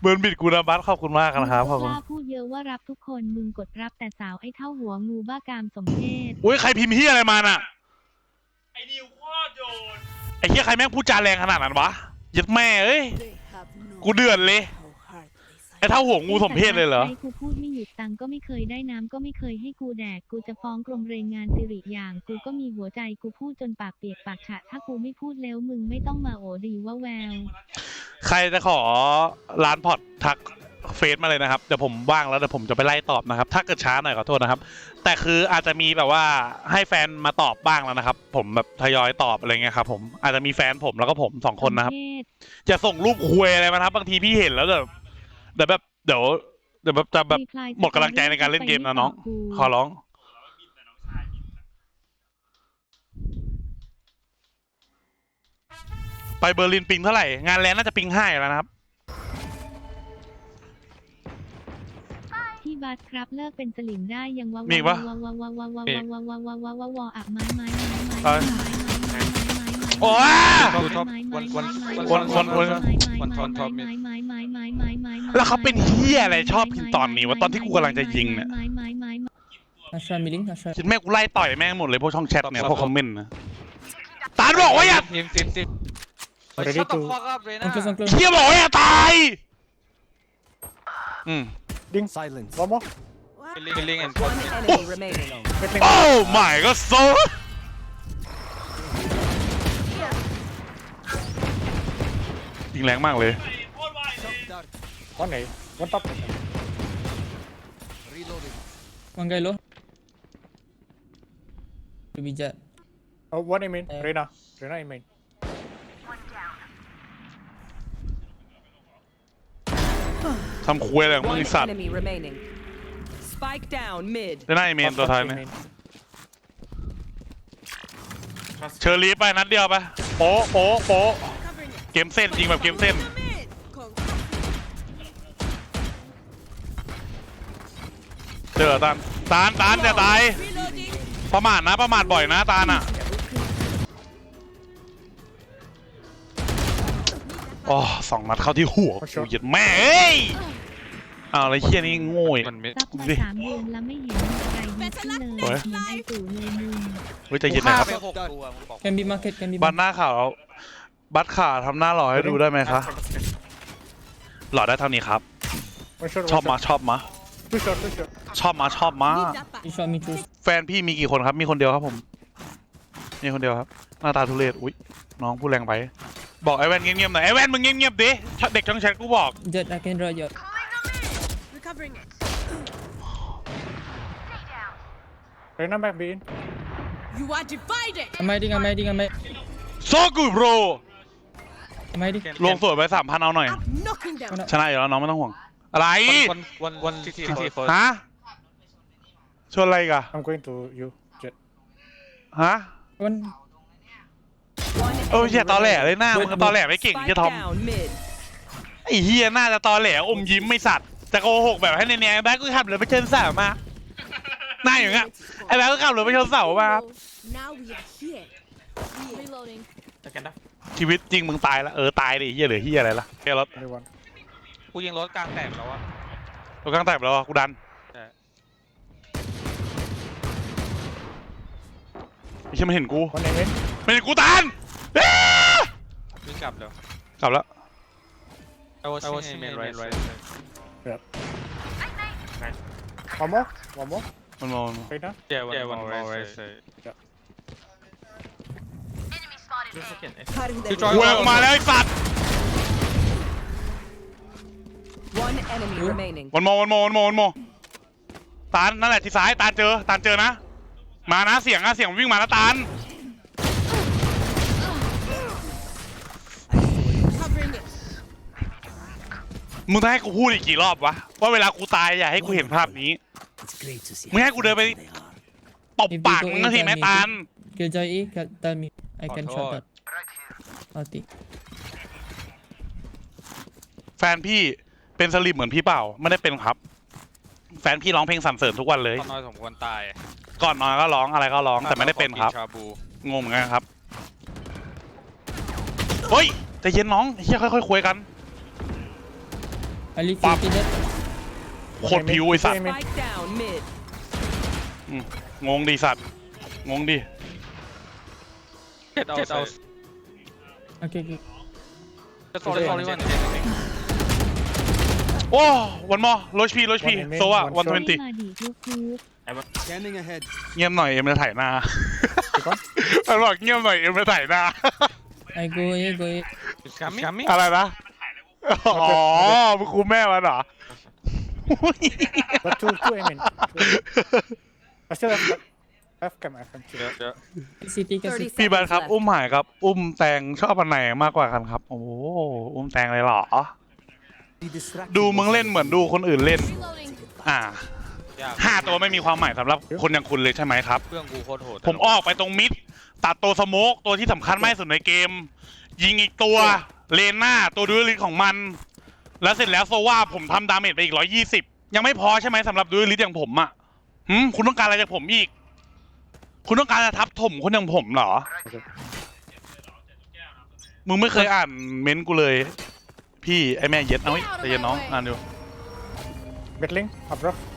เบิร์นบิดกูนะบัสขอบคุณมากนะครับขอบกคุณล้าพูดเยอะว่ารับทุกคนมึงกดรับแต่สาวไอ้เท่าหัวงูบ้ากามสมเพศอุ้ยใครพิมพ์เฮียอะไรมาน่ะ ไอ้นิวโคตรโยนไอ้เฮียใครแม่งพูดจาแรงขนาดนั้นวะยัดแม่เอ้ย กูเดือดเลย ไอ้เท่าหัวงูสมเพศเลยเหรอไอ้กูพูดไม่หยุดตังค์ก็ไม่เคยได้น้ำก็ไม่เคยให้กูแดก กูจะฟ้องกรมแรงงานสิริอย่าง กูก็มีหัวใจกูพูดจนปากเปียกปากฉะถ้ากูไม่พูดแล้วมึงไม่ต้องมาโอดีว่าแวว ใครจะขอร้านพอร์ตทักเฟซมาเลยนะครับ เดี๋ยวผมว่างแล้วเดี๋ยวผมจะไปไล่ตอบนะครับ ถ้าเกิดช้าหน่อยขอโทษนะครับ แต่คืออาจจะมีแบบว่าให้แฟนมาตอบบ้างแล้วนะครับ ผมแบบทยอยตอบอะไรเงี้ยครับผมอาจจะมีแฟนผมแล้วก็ผมสองคนนะครับสมเพศจะส่งรูปคุยอะไรมานะครับ บางทีพี่เห็นแล้วแบบ เดี๋ยวแบบเดี๋ยวเดี๋ยวแบบจะแบบ Reply หมดกำลังใจในการเล่นเกมนะน้องไปไม่ตบกูขอร้อง ไปเบอร์ลินปิงเท่าไหร่ งานแลนด์น่าจะปิงห้าอยู่แล้วนะครับ พี่บัสครับเลิกเป็นสลิมได้ยังวะมีอีกปะวะวะวะวะวะวะวะวะวะวะวะวะอะไม้ไม้ไม้เอ้ไม้ยไม้ไม้ไม้ไม้ไม้โอ้ยดูท็อปวันวันวันวันวันวันทอนท็อปมิดไม้ แล้วเขาเป็นเฮียอะไรชอบพิมพ์ตอนนี้วะตอนที่กูกำลังจะยิงเนี่ยไม้ไม้ไม้ไม้ Ashram milling, Ashram. คิดแม่งกูไล่ต่อยแม่งหมดเลยพวกช่องแชทเนี่ยพวกคอมเมนต์นะตาลบอกว่าอย่าทีมทีมทีม Ready Shut the to- fuck up Reyna On close, on close. เฮียบอกว่าอย่าตายอืม Ding. Silence. One more. Killing killing and con Enemy remaining. Gatling. โอ้ my god so ยิงแรงมากเลย One A. One top. Reloading. One guy low. To be jet. Oh, one A main. Eh. Reyna. Reyna A main. ทำคุยอะไรของมึง One ไอ้สัตว์ enemy remaining. Spike down mid. ได้หน้าไอเมน Top ตัวท้าย A เนี่ย main. เชอรี่ไปนัดเดียวไปโป๊ะโป๊ะโป๊ะเกมเส้นยิงแบบเกมเส้น เจอตานตานตานจะตาย ประมาทนะประมาทบ่อยนะตาลอะโอ้สองนัดเข้าที่หัวกูเหยียดแม่เอ้ยอ้าวอะไรเชี่ยนี่โง่อีกมันมิดซับมาสามเดือนแล้วไม่เห็นมีอะไรดีขึ้นเลยเหมือนไอตู่เลยมึงเฮ้ยใจเย็นนะครับไปหกตัวมึงบอก Can be market, can be บัต market. หน้าข่าว บัตขาทำหน้าหล่อให้ดูได้ไหมคะ หล่อได้เท่านี้ครับ One shot. ชอบ One มา shot. ชอบมา Two shot. Two shot. ชอบมาชอบมา You shot me too. แฟนพี่มีกี่คนครับ มีคนเดียวครับผม มีคนเดียวครับ หน้าตาทุเรศ อุ๊ย น้องพูดแรงไป บอกไอ้แว่นเงียบๆหน่อย ไอ้แว่นมึงเงียบๆดิเด็กช่องแชทกูบอก Jet, I can draw you. Reyna back B in. You are divided. I'm hiding, I'm hiding, I'm hiding. โซกูโบร I'm hiding. ลงสวยไปสามพันเอาหน่อย Knocking them. ชนะอยู่แล้วน้องไม่ต้องห่วง อะไรวันวันวันทีทีที first ฮะ ชวนอะไรอีกอะ I'm going to you. Jet. ฮะ One. One เออ enemy เฮียตอแหล remaining. เลยหน้ามึงก็ตอแหลไม่เก่ง Spike เฮียทอม down mid. ไอ้เฮียน่าจะตอแหลอมยิ้มไม่สัตว์จะโกหกแบบให้เนียนๆแบ๊กก็ขับรถไปเชิญสาวมาหน้าอย่างเงี้ยไอ้แบ๊กก็ขับรถไปเชิญสาวมา Now we are here. Reloading. ชีวิตจริงมึงตายแล้วเออตายดิเฮียเหลือเฮียอะไรล่ะแค่รถ Only one. กูยิงรถกลางแตกแล้วอะรถกลางแตกไปแล้วอะกูดัน เชี่ยมันเห็นกู One A main. มันเห็นกูตันเอ้ยวิ่งกลับแล้วกลับแล้ว I was I was in main right right One more. One more. มันมอง Reyna. yeah one one more right side Cutting them. จอยกูออกมาแล้วไอ้สัตว์ One enemy remaining. วันโมวันโมวันโมวันโมตานนั่นแหละที่ซ้ายตานเจอตานเจอนะ มานะเสียงนะเสียงวิ่งมาแล้วตาน Covering it. มึงจะให้กูพูดอีกกี่รอบวะว่าเวลากูตายอย่าให้กูเห็นภาพนี้ It's great to see มึงให้กูเดินไป how they are. ตบปากมึงนาทีไหมตาน Killjoy A, can- tell me. I can Oh, shot God. that. Ulti. แฟนพี่เป็นสลิมเหมือนพี่เปล่าไม่ได้เป็นครับ แฟนพี่ร้องเพลงสรรเสริญทุกวันเลย ตอนน้อยสมควรตาย ก่อนนอนก็ร้องอะไรก็ร้องแต่ไม่ได้เป็นครับชาบูงงเหมือนกันครับเฮ้ยใจเย็นน้องเฮียค่อยๆคุยกัน I leave Pop. you that. โคตรผิวไอ้สัตว์ Spike down mid. งงดีสัตว์งงดิ Get out. Get out. Okay, okay. Just only only one. โอ้วันมอโรชพีโรชพี One minute, โซว่า one วันท shot เวนตี้ มาดิลูกคู Scanning ahead. เงียบหน่อยเอ็มจะถ่ายหน้า Pick one. มันบอกเงียบหน่อยเอ็มจะถ่ายหน้า I go A, go A. Scam me. Scam me. อะไรนะ อ๋อมึงคูแม่มันเหรอ But two, two aim in. Two aim in. I still have F cam, F cam. Yeah, yeah. City, can 30 city. พี่บัน seconds ครับ left. อุ้มหายครับ อุ้มแตงชอบอันไหนมากกว่ากันครับ โอ้โหอุ้มแตงเลยเหรอ Be distracted. ดูมึงเล่นเหมือนดูคนอื่นเล่น Reloading. อ่า ยากห้าตัวไม่มีความหมายสำหรับคนอย่างคุณเลยใช่ไหมครับเพื่อนกูโคตรโหดผมออกไปตรงมิด ตัดตัวสโมกตัวที่สำคัญมากที่สุดในเกม ยิงอีกตัวเลนหน้าตัวดูลิสของมัน แล้วเสร็จแล้วโซว่าผมทำดาเมจไปอีกร้อยี่สิบยังไม่พอใช่ไหมสำหรับดูลิสอย่างผมอะหืมคุณต้องการอะไรจากผมอีก คุณต้องการจะทับถมคนอย่างผมเหรอ มึงไม่เคยอ่านเม้นต์กูเลย พี่ไอแม่เย็ดเอาไว้ใจเย็นน้องอ่านดู Mid link, up rough.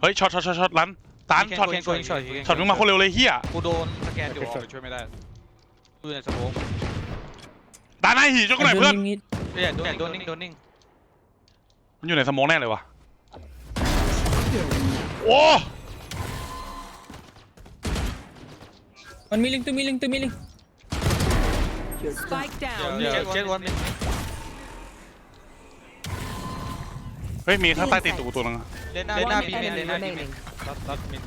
เฮ้ยช็อตช็อตช็อตช็อตลันตานช็อตช็อตช็อตช็อตมึงมาคนเร็วเลยเฮียกูโดนสแกนอยู่ออกไปช่วยไม่ได้ดูในสมองตาหน้าหีจ้ากูหน่อย I เพื่อน don't need เนี่ยโดนโดนนิ่งโดนนิ่งมันอยู่ในสโมองแน่เลยวะโอ้ One milling, two milling, two milling. Spike เดี๋ยว down เดี๋ยว mid. เจ็ดวันมิเฮ้ยมีข้างใต้ติดตูตัวนึง เล่นหน้า One เล่นหน้าบีเมน enemy เล่นหน้าบีเมน remaining. รัดรัดมิน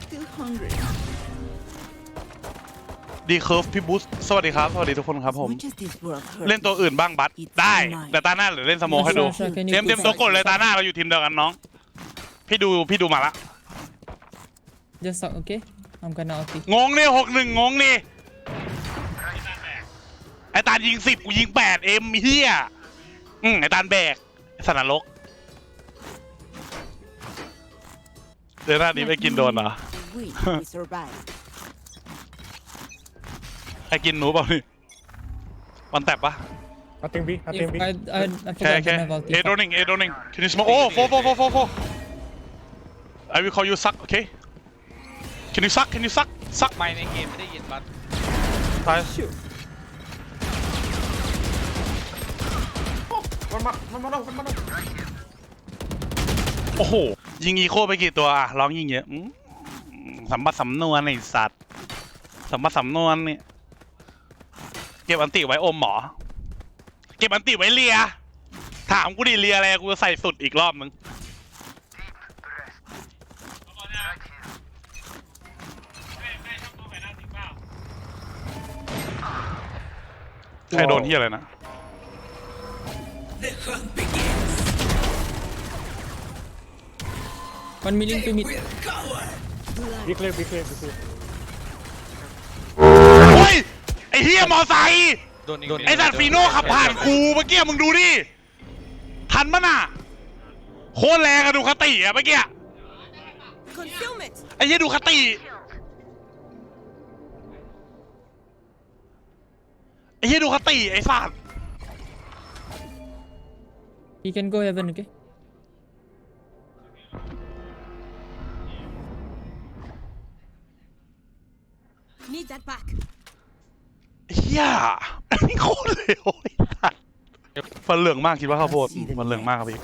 Still hungry. ดีเคิร์ฟพี่บูสสวัสดีครับ สวัสดีทุกคนครับผม Much as this world hurts. เล่นตัวอื่นบ้างบัสได้แต่ตาหน้าหรือเล่นสโมองให้ดู Sure, can you เตรียมเตรียม push ตัว back? กดเลยตาหน้าเราอยู่ทีมเดียวกันน้อง พี่ดูพี่ดูมาละ Just suck, okay? I'm gonna ulti. งงนี่หกหนึ่งงงนี่ ไอตาลยิงสิบกูยิงแปดเอ็มเฮียอืมไอตาลแบกไอ้สนรกเดือนหน้านี้ไปกินโดนเหรอ We, we survive. ไอกินหนูเปล่านี่วันแตบปะ Nothing B, nothing If B. I, I, I โอเค forgot โอเค to have ulti. เอโดนิงเอโดนิง can you smoke โอ้โฟโฟโฟโฟโฟ I will call you suck โอเค can you suck can you suck suck ไม่ในเกมไม่ได้ยินบัสตาย One more, one more, one more. โอ้โห ยิงอีโคไปกี่ตัวอะร้องยิงเยอะอืมสัมบัติสำนวนไอสัตว์สัมบัติสำนวนนี่เก็บอันติไว้อมหมอ เก็บอันติไว้เลีย ถามกูดิเลียอะไรกูจะใส่สุดอีกรอบนึงใครโดนที่อะไรนะ One milling, two mid. Be clear, be clear, be clear. โอ้ยไอเฮียมอไซค์โดนนิ่งไอสัตว์ฟีโน่ขับผ่านกูเมื่อกี้มึงดูดิทันปะน่ะโคตรแรงอะดูคติอะเมื่อกี้ Concealment. ไอ้เหี้ยดูคติไอ้เหี้ยดูคติไอ้สัตว์ He can go heaven, okay? Need that back. เหี้ยอันนี้โคตรเร็วไอ้สัตว์ฟันเหลืองมากคิดว่าข้าวโพดฟันเหลืองมากครับพี่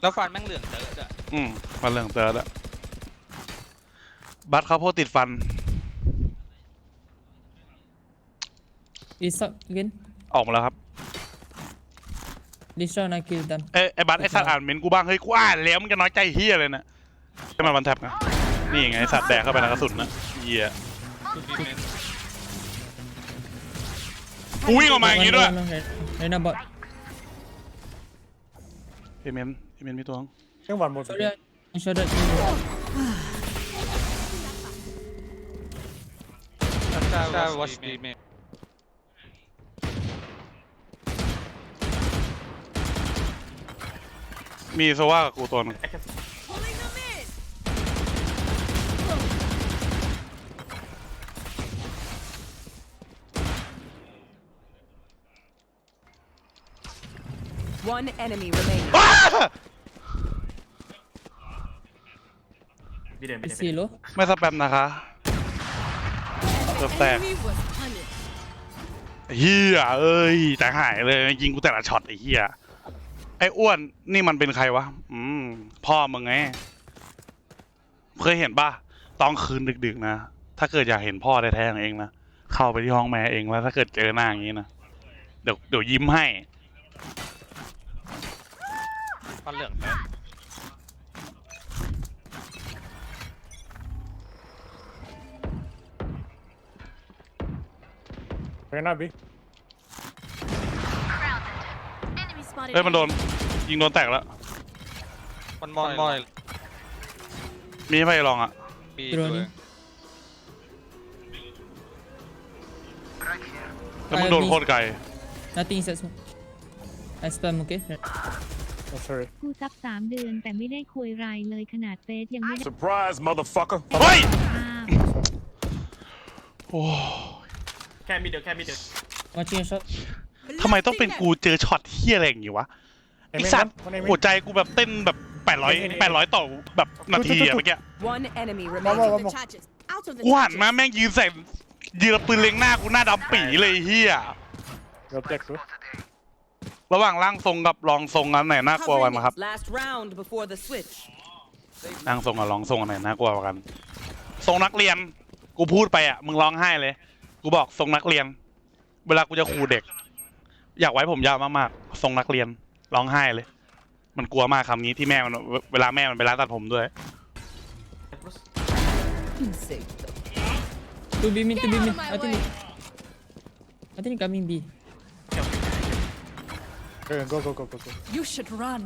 แล้วฟันแม่งเหลืองเต๋ออะอืมฟันเหลืองเติร์ดอะบัตรข้าวโพดติดฟัน He suck again. ออกมาแล้วครับ This round I kill them. เอ้ยไอ้บัตรไอ้สัตว์อ่านเมนต์กูบ้างเฮ้ยกูอ่านแล้วมึงจะน้อยใจเฮียเลยนะใช่ไหมวันแท็บนะนี่ไงไอ้สัตว์แดกเข้าไปในกระสุนนะเฮียกูวิ่งออกมาอย่างงี้ด้วย One, one, one, right. Right now, bot. เอเมนเอเมนมีตัวนึง I think one more. Sorry, I shot at you. ใช่ watch B เมีโซว่ากับกูตัวหนึง Pulling them in. อ้าพี่เดิไม่สแปมนะคะ เกืบแตกเฮียเอ้ยแต่หายเลยยิงกูแต่ละช็อตไอ้เฮีย อ้อ้วนนี่มันเป็นใครวะ อืม พ่อมึงไง เคยเห็นป่ะตอนคืนดึกๆนะ ถ้าเกิดอยากเห็นพ่อแท้ๆของเองนะ เข้าไปที่ห้องแม่เองแล้ว ถ้าเกิดเจอหน้าอย่างนี้นะ เดี๋ยวเดี๋ยวยิ้มให้ฟันเหลืองไป We're not B. Enemy spotted. เอ้ยมันโดนยิงโดนแตกแล้ว มันมอยมอยมีให้ไปลองอะ ปี Drone ด้วย in. แล้วมึงโดนโคตรไกล Nothing inside smoke. I spam, okay? Oh, sorry. กูซับสามเดือนแต่ไม่ได้คุยไรเลยขนาดเฟซยังไม่ได้ Surprise, motherfucker. เฮ้ยภาพโอ้ แค่มีเดียวแค่มีเดียว Watching a shot. ทำไมต้องเป็นกูเจอช็อตเฮียอะไรอย่างงี้วะไอ Amen, สัตว์ one amen. หัวใจกูแบบเต้นแบบแปดร้อยแปดร้อยต่อแบบนาทีอะเมื่อกี้ One enemy One remaining. more, one more. charges. Out of the กูหันมา charges. แม่งยืนใส่ยืนเอาปืนเล็งหน้ากูหน้าดำปีเลยเฮีย Go back, bro. ระหว่างร่างทรงกับรองทรงอันไหนน่ากลัวกว่ากันครับ Last round before the switch. ร่างทรงกับรองทรงอันไหนน่ากลัวกว่ากัน ทรงนักเรียน กูพูดไปอะมึงร้องไห้เลย กูบอกทรงนักเรียน เวลากูจะขู่เด็ก อยากไว้ผมยาวมากๆทรงนักเรียนร้องไห้เลย มันกลัวมากคำนี้ที่แม่มันเวลาแม่มันไปร้านตัดผมด้วย Insane. To be mid, to be Get out mid. of my I think. way. I think coming B. Okay, Go, go, go, go, go. You should run.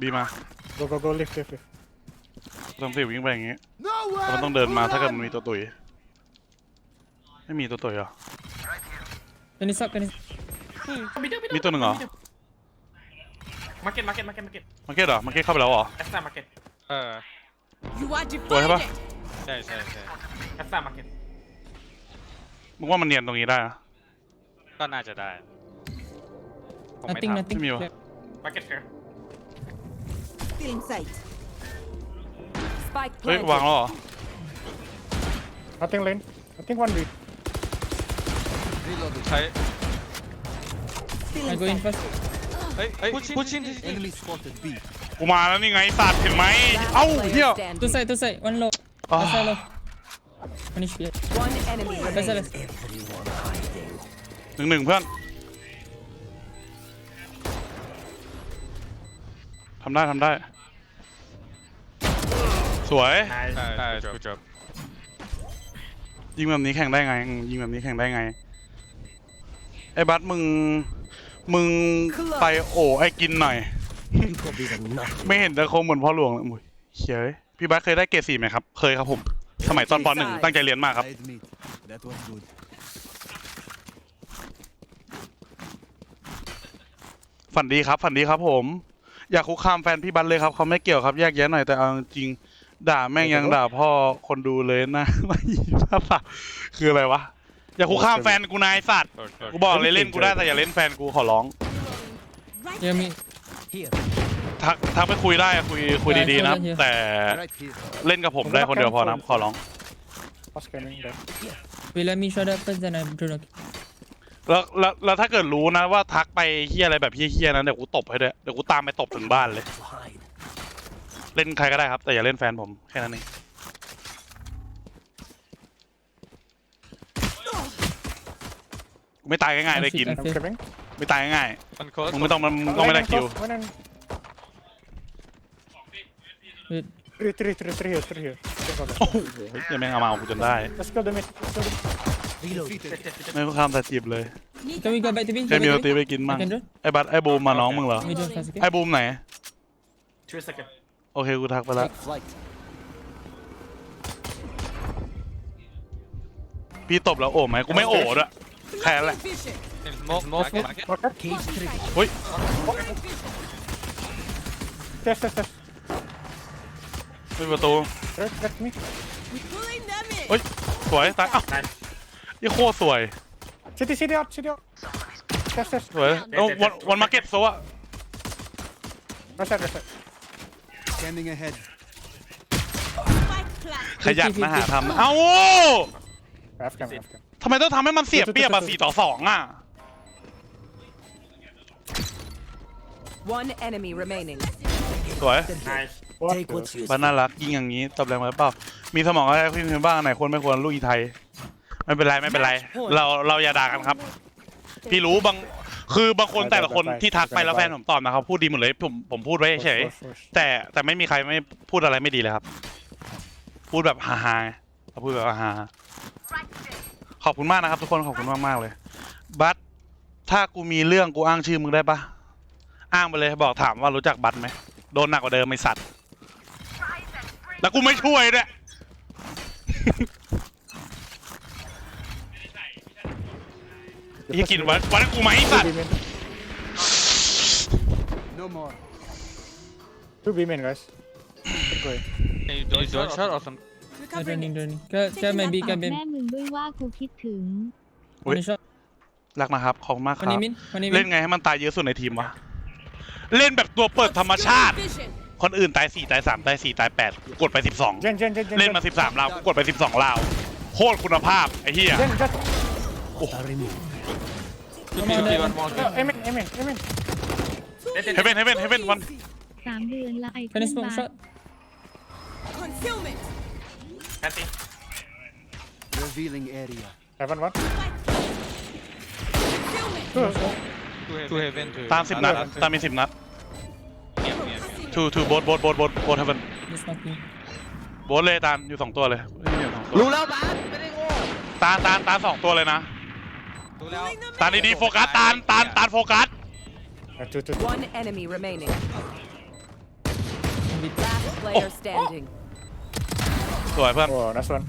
บีมา Go, go, go. Lift, lift, lift. ทำสิวิ่งไปอย่างงี้ No แต่มันต้องเดินมาถ้าเกิดมันมีตัวตุยไม่มีตัวตุยเหรอ Can you suck? Can you? มีตัวหนึ่งเหรอ มาเก็ตมาเก็ตมาเก็ตมาเก็ตมาร์เก็ตเหรอมาร์เก็ตเข้าไปแล้วเหรอ แอสซ่ามาเก็ตเออ You are What happened? divided. ใช่ใช่ใช่แอสซ่ามาเก็ตมึงว่ามันเนียนตรงนี้ได้นะ ก็น่าจะได้ผมไม่ Nothing, ทำ nothing. Give me a- Clear. มาเก็ตเฟร์ Still in sight. Spike เฮ้ยวางแล้วเหรอ Nothing lane. I think one B. ใช้ Still I in go in sight. first. เฮ้ยเฮ้ยพุชชิน Enemy spotted B. กูมาแล้วนี่ไงสัตว์เห็นไหมเอ้า Last เฮีย player Two standing. side, two side. One low. อ่า Last side low. Finish B. One enemy Last side remaining. left. หนึ่งหนึ่งเพื่อนทำได้ทำได้ สวยใช่ใช่กูจบยิงแบบนี้แข่งได้ไงอืมยิงแบบนี้แข่งได้ไง ไอ้บัสมึง มึงไปโอ้ไอ้กินหน่อย ไม่เห็นจะคงเหมือนพ่อหลวงเลยอุ้ยเฮ้ยพี่บัสเคยได้เกรดสี่ไหมครับ เคยครับผม สมัยตอนปหนึ่งตั้งใจเรียนมากครับ I admit, that was good. ฝันดีครับ ฝันดีครับผม อยากคุกคามแฟนพี่บัสเลยครับเขาไม่เกี่ยวครับแยกแยะหน่อยแต่เอาจริงๆด่าแม่งยังด่าพ่อคนดูเลยนะไม่ภาษาคืออะไรวะ อย่าคุกคามแฟนกูนายสัตว์โอเคกูบอกเลยเล่นกูได้แต่อย่าเล่นแฟนกูขอร้อง Right Yeah, me. Here, ทักทักไปคุยได้คุยคุยดีๆนะ ได้ได้แต่ right here. เล่นกับผมได้คนเดียวพอนะขอร้อง Fast scanning there. Wait, let me shut up first, then I drone. Okay. แล้วแล้วแล้วถ้าเกิดรู้นะว่าทักไปเฮียอะไรแบบเฮี้ยๆนั้นเดี๋ยวกูตบให้ด้วยเดี๋ยวกูตามไปตบถึงบ้านเลย เล่นใครก็ได้ครับ แต่อย่าเล่นแฟนผมแค่นั้นเอง ไม่ตายง่ายๆเลยกิน I'm I'm coming. ไม่ตายง่ายมันโค้ดๆมึงไม่ต้องมันมึงต้องไม่ได้ Lane and คิว close, One and Wait. three, three, three, three here, three here. Check out โอ้โหยังแม่งเอามาเอากูจนได้ that. Let's kill the mid. Let's kill the Defeated. ไม่ข้ามแต่จีบเลย Can we go back to B? แค่ Go มี back โร to ตี B? ไปกินมั่ง I can drone. ไอ้บัสไอ้บูมมาน้องมึงเหรอ Me drone first, okay? ไอ้บูมไหนช่วยสกิลโอเคกูทักไปแล้ว Take flight. พี่ตบแล้วโอ้ไหมกูไม่โอ้ด้วย แค่นั้นแหละ vision. โมกมาร์เก็ตมาร์เก็ต Marker. Cage trigger. เฮ้ย Test, test, test. ไม่ประตู Right, that's me. Pulling them in. เฮ้ย สวย ตาย อ้าวได้ยี่โคตรสวย City, city out, city out. Test, test. สวยแล้ววันวันมาร์เก็ตโซะ Right side, right side. Scanning ahead. Spike plant. ขยันนะหาทำเอ้า Half cam, half cam. ทำไมต้องทำให้มันเสียเปรียบอะสี่ต่อสองอะ One enemy remaining. สวย What Take the- what's useful. บ้านน่ารักยิงอย่างนี้ตบแรงไว้เปล่า มีสมองอะไรคุยกันบ้างอันไหนควรไม่ควรลูกอีไทย ไม่เป็นไรไม่เป็นไร เราเราอย่าด่ากันครับ พี่รู้บางคือบางคนแต่ละคนที่ทักไปแล้วแฟนผมตอบนะครับพูดดีหมดเลยผมผมพูดไว้เฉย Push, push, push. แต่แต่ไม่มีใครไม่พูดอะไรไม่ดีเลยครับ พูดแบบฮาฮาๆเราพูดแบบฮาๆ ขอบคุณมากนะครับ ทุกคนขอบคุณมากมากๆเลย บัสถ้ากูมีเรื่องกูอ้างชื่อมึงได้ปะอ้างไปเลยบอกถามว่ารู้จักบัสไหมโดนหนักกว่าเดิมไอสัตว์แล้วกูไม่ช่วยด้วยยี่กินวันวันนั้นกูไหมไอ้สัต Two ว์ B main. No more. Two B main, guys. Keep going. You don't shot, shot or some I'm Recovering. running, running. Can, can maybe, ตอ can บ be. แม่มึงด้วยว่ากูคิดถึง Wait. One shot. รักนะครับ ขอบคุณมากค One รับ you mean? One you เล่น mean? ไงให้มันตายเยอะสุดในทีมวะ เล่นแบบตัวเปิดธรรมชาติ Vision. คนอื่นตายสี่ตายสามตายสี่ตายแปดกูกดไปสิบสอง Jen, Jen, Jen, Jen. เล่น Jen. มาสิบสามราวกูกดไปสิบสองราวโคตรคุณภาพ ไอ้เหี้ย Jen, just. Hostile removed. two Come on, P, Devon. one more. No, aim in, aim in, aim in. เฮเว่นเฮเว่นเฮเว่นวัน สามเดือนละไอ้ Can ขึ้ I น smoke บา shot? Concealment. Revealing area. Heaven one. Concealment. Two. Two heaven, two ตามสิบนัดตามมีสิบนัด ทูทูโบทโบทโบทโบทโบทเฮเว่น Just knock me. โบทเลยตามอยู่สองตัวเลยอยู่สองตัวรู้แล้วบ้านไม่ได้โง่ตาลตาลตาลสองตัวเลยนะรู้แล้วตาลดีๆโฟกัสตาลตาลตาลโฟกัส Uh, two, two, two. One enemy remaining. Maybe. Last player standing. สวยเพื่อนโอ้นัสวน